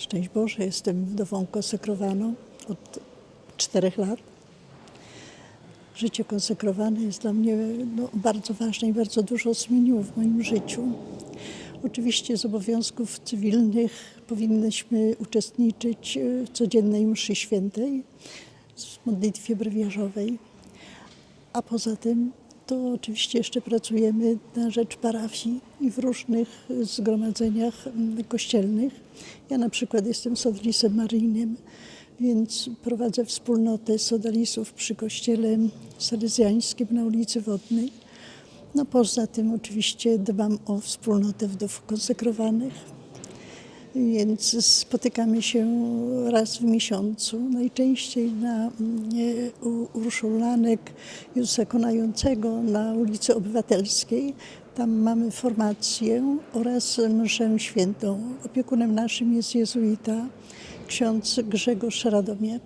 Szczęść Boże, jestem wdową konsekrowaną od czterech lat. Życie konsekrowane jest dla mnie no, bardzo ważne i bardzo dużo zmieniło w moim życiu. Oczywiście z obowiązków cywilnych powinnyśmy uczestniczyć e, w codziennej mszy świętej, w modlitwie brewiarzowej, a poza tym to oczywiście jeszcze pracujemy na rzecz parafii i w różnych zgromadzeniach mm, kościelnych. Ja na przykład jestem sodalisem maryjnym, więc prowadzę wspólnotę sodalisów przy kościele salezjańskim na ulicy Wodnej. No poza tym oczywiście dbam o wspólnotę wdów konsekrowanych, więc spotykamy się raz w miesiącu, najczęściej na mm, u Urszulanek Józefa Konającego na ulicy Obywatelskiej. Tam mamy formację oraz mszę świętą. Opiekunem naszym jest jezuita ksiądz Grzegorz Radomiak.